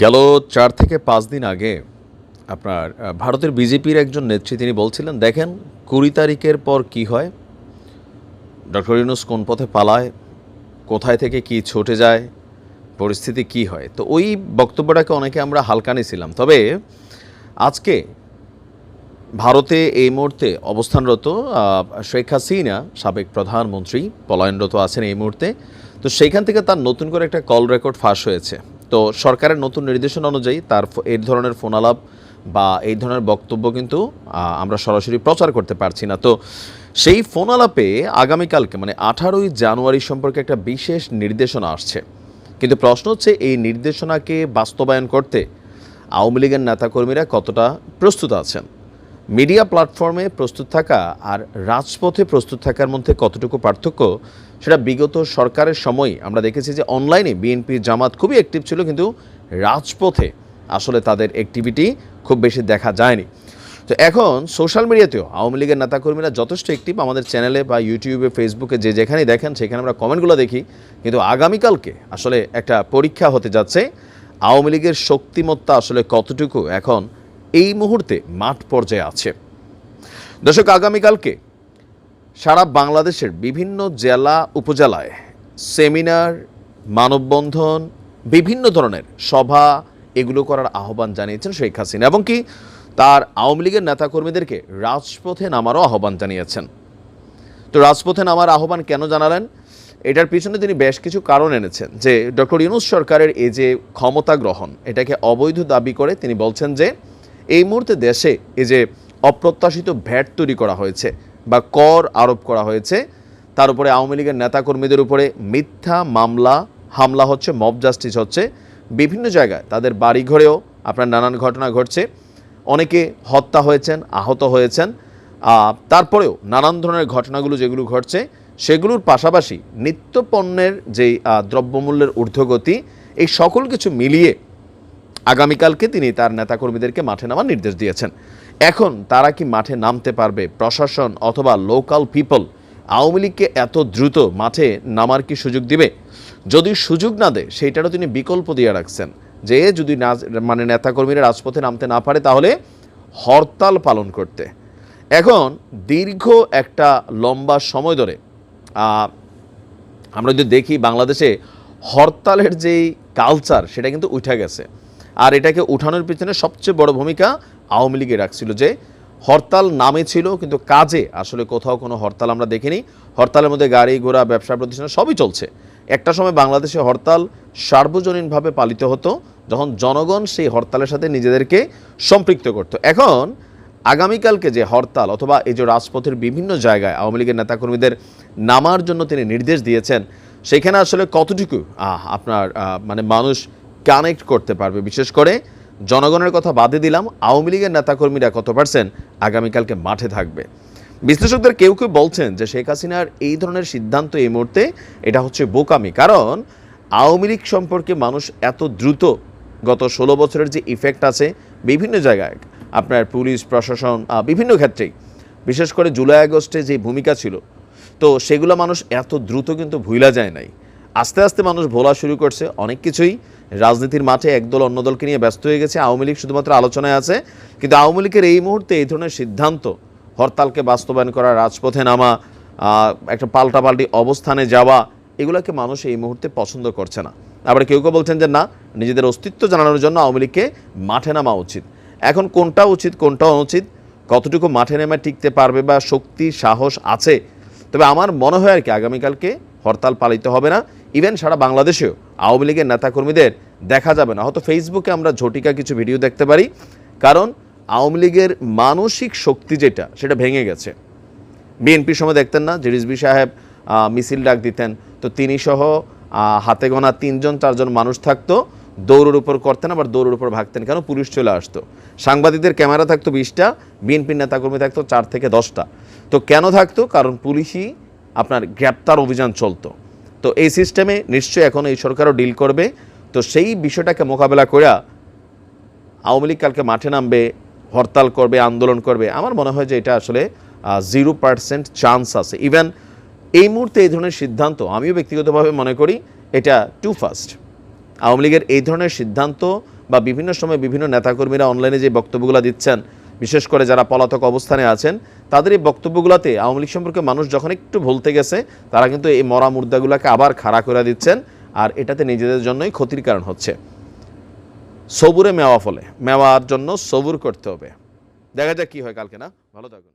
গেল চার থেকে পাঁচ দিন আগে আপনার ভারতের বিজেপির একজন নেত্রী তিনি বলছিলেন, দেখেন, কুড়ি তারিখের পর কি হয়? ডক্টর ইউনুস কোন পথে পালায়? কোথায় থেকে কি ছুটে যায়? পরিস্থিতি কি হয়? তো ওই বক্তব্যটাকে অনেকে আমরা হালকা নিয়েছিলাম তবে আজকে ভারতে এই মুহূর্তে অবস্থানরত শেখ হাসিনা, সাবেক প্রধানমন্ত্রী, পলায়নরত আছেন এই মুহূর্তে। তো সেইখান থেকে তার নতুন করে একটা কল রেকর্ড ফাঁস হয়েছে। তো সরকারের নতুন নির্দেশনা অনুযায়ী তার এই ধরনের ফোনালাপ বা এই ধরনের বক্তব্য কিন্তু আমরা সরাসরি প্রচার করতে পারছি না। তো সেই ফোন আলাপে আগামীকালকে মানে আঠারোই জানুয়ারি সম্পর্কে একটা বিশেষ নির্দেশনা আসছে। কিন্তু প্রশ্ন হচ্ছে, এই নির্দেশনাকে বাস্তবায়ন করতে আওয়ামী লীগের নেতাকর্মীরা কতটা প্রস্তুত আছেন? মিডিয়া প্ল্যাটফর্মে প্রস্তুত থাকা আর রাজপথে প্রস্তুত থাকার মধ্যে কতটুকু পার্থক্য, সেটা বিগত সরকারের সময় আমরা দেখেছি যে অনলাইনে বিএনপি জামাত খুবই অ্যাক্টিভ ছিল, কিন্তু রাজপথে আসলে তাদের অ্যাক্টিভিটি খুব বেশি দেখা যায়নি। তো এখন সোশ্যাল মিডিয়াতেও আওয়ামী লীগের নেতাকর্মীরা যথেষ্ট অ্যাক্টিভ আমাদের চ্যানেলে বা ইউটিউবে ফেসবুকে যে যেখানেই দেখেন, সেখানে আমরা কমেন্টগুলো দেখি। কিন্তু আগামীকালকে আসলে একটা পরীক্ষা হতে যাচ্ছে। আওয়ামী লীগের শক্তিমত্তা আসলে কতটুকু? এখন এই মুহূর্তে মাঠ পর্যায়ে আছে। দর্শক, আগামীকালকে সারা বাংলাদেশের বিভিন্ন জেলা, উপজেলায় সেমিনার, মানববন্ধন, বিভিন্ন ধরনের সভা এগুলো করার আহ্বান জানিয়েছেন শেখ হাসিনা এবং কি তার আওয়ামী লীগের নেতাকর্মীদেরকে রাজপথে নামারও আহ্বান জানিয়েছেন। তো রাজপথে নামার আহ্বান কেন জানালেন? এটার পিছনে তিনি বেশ কিছু কারণ এনেছেন যে ডক্টর ইউনুস সরকারের এই যে ক্ষমতা গ্রহণ, এটাকে অবৈধ দাবি করে তিনি বলছেন যে এই মুহূর্তে দেশে এই যে অপ্রত্যাশিত ভ্যাট তৈরি করা হয়েছে বা কর আরোপ করা হয়েছে, তার উপরে আওয়ামী লীগের নেতাকর্মীদের উপরে মিথ্যা মামলা, হামলা হচ্ছে মব জাস্টিস হচ্ছে। বিভিন্ন জায়গায় তাদের বাড়িঘরেও আপনার নানান ঘটনা ঘটছে। অনেকে হত্যা হয়েছেন, আহত হয়েছেন। তারপরেও নানান ধরনের ঘটনাগুলো যেগুলো ঘটছে, সেগুলোর পাশাপাশি নিত্য পণ্যের যেই দ্রব্যমূল্যের ঊর্ধ্বগতি, এই সকল কিছু মিলিয়ে আগামীকালকে তিনি তার নেতাকর্মীদেরকে মাঠে নামার নির্দেশ দিয়েছেন। এখন তারা কি মাঠে নামতে পারবে? প্রশাসন অথবা লোকাল পিপল আওয়ামী লীগকে এত দ্রুত মাঠে নামার কি সুযোগ দিবে? যদি সুযোগ না দেয়, সেইটারও তিনি বিকল্প দিয়ে রাখছেন যে, যদি না মানে নেতাকর্মীরা রাজপথে নামতে না পারে, তাহলে হরতাল পালন করতে। এখন দীর্ঘ একটা লম্বা সময় ধরে আমরা যদি দেখি বাংলাদেশে হরতালের যেই কালচার সেটা কিন্তু উঠে গেছে। আর এটাকে উঠানোর পিছনে সবচেয়ে বড় ভূমিকা আওয়ামী লীগে রাখছিল যে হরতাল নামে ছিল, কিন্তু কাজে আসলে কোথাও কোনো হরতাল আমরা দেখিনি। হরতালের মধ্যে গাড়ি ঘোড়া, ব্যবসা প্রতিষ্ঠান সবই চলছে। একটা সময় বাংলাদেশে হরতাল সার্বজনীনভাবে পালিত হতো, যখন জনগণ সেই হরতালের সাথে নিজেদেরকে সম্পৃক্ত করতো। এখন আগামীকালকে যে হরতাল অথবা এই যে রাজপথের বিভিন্ন জায়গায় আওয়ামী লীগের নেতাকর্মীদের নামার জন্য তিনি নির্দেশ দিয়েছেন, সেখানে আসলে কতটুকু আপনার মানে মানুষ কানেক্ট করতে পারবে। বিশেষ করে জনগণের কথা বাদে দিলাম, আওয়ামী লীগের নেতাকর্মীরা কত পার্সেন্ট আগামীকালকে মাঠে থাকবে? বিশ্লেষকদের কেউ কেউ বলছেন যে শেখ হাসিনার এই ধরনের সিদ্ধান্ত এই মুহূর্তে এটা হচ্ছে বোকামি। কারণ আওয়ামী লীগ সম্পর্কে মানুষ এত দ্রুত গত ষোলো বছরের যে ইফেক্ট আছে বিভিন্ন জায়গায়, আপনার পুলিশ, প্রশাসন বিভিন্ন ক্ষেত্রেই, বিশেষ করে জুলাই আগস্টে যে ভূমিকা ছিল, তো সেগুলো মানুষ এত দ্রুত কিন্তু ভুলা যায় নাই। আস্তে আস্তে মানুষ ভোলা শুরু করছে। অনেক কিছুই রাজনীতির মাঠে একদল অন্য দলকে নিয়ে ব্যস্ত হয়ে গেছে। আওয়ামী লীগ শুধুমাত্র আলোচনায় আছে। কিন্তু আওয়ামী লীগের এই মুহূর্তে এই ধরনের সিদ্ধান্ত, হরতালকে বাস্তবায়ন করা, রাজপথে নামা একটা পাল্টাপাল্টি অবস্থানে যাওয়া, এগুলোকে মানুষ এই মুহূর্তে পছন্দ করছে না। আবার কেউ কেউ বলছেন যে, না, নিজেদের অস্তিত্ব জানানোর জন্য আওয়ামী লীগকে মাঠে নামা উচিত। এখন কোনটা উচিত, কোনটা অনুচিত, কতটুকু মাঠে নেমে টিকতে পারবে বা শক্তি, সাহস আছে? তবে আমার মনে হয় আর কি, আগামীকালকে হরতাল পালিত হবে না। ইভেন সারা বাংলাদেশেও আওয়ামী লীগের নেতাকর্মীদের দেখা যাবে না। হয়তো ফেসবুকে আমরা ঝটিকা কিছু ভিডিও দেখতে পারি। কারণ আওয়ামী লীগের মানসিক শক্তি যেটা, সেটা ভেঙে গেছে। বিএনপির সময় দেখতেন না যে রিজবি সাহেব মিছিল ডাক দিতেন। তো তিনি সহ হাতে গোনা তিনজন, চারজন মানুষ থাকতো। দৌড়ের উপর করতেন, আবার দৌড়ের উপর ভাগতেন কেন? পুলিশ চলে আসতো। সাংবাদিকদের ক্যামেরা থাকতো বিশটা বিএনপির নেতাকর্মী থাকতো চার থেকে দশটা। তো কেন থাকতো? কারণ পুলিশই আপনার গ্রেপ্তার অভিযান চলতো। তো এই সিস্টেমে নিশ্চয়ই এখন এই সরকারও ডিল করবে। তো সেই বিষয়টাকে মোকাবেলা করে আওয়ামী লীগ কালকে মাঠে নামবে, হরতাল করবে, আন্দোলন করবে। আমার মনে হয় যে এটা আসলে জিরো পার্সেন্ট চান্স আছে। ইভেন এই মুহূর্তে এই ধরনের সিদ্ধান্ত, আমিও ব্যক্তিগতভাবে মনে করি, এটা টু ফাস্ট আওয়ামী লীগের এই ধরনের সিদ্ধান্ত বা বিভিন্ন সময় বিভিন্ন নেতাকর্মীরা অনলাইনে যে বক্তব্যগুলো দিচ্ছেন বিশেষ করে যারা পলাতক অবস্থানে আছেন, তাদের এই বক্তব্যগুলোতে আওয়ামী লীগ সম্পর্কে মানুষ যখন একটু ভুলতে গেছে, তারা কিন্তু এই মরা মুর্দাগুলোকে আবার খাড়া করে দিচ্ছেন আর এটাতে নিজেদের জন্যই ক্ষতির কারণ হচ্ছে। সবুরে মেওয়া ফলে, মেওয়ার জন্য সবুর করতে হবে। দেখা যাক কি হয় কালকে না? ভালো থাকুন।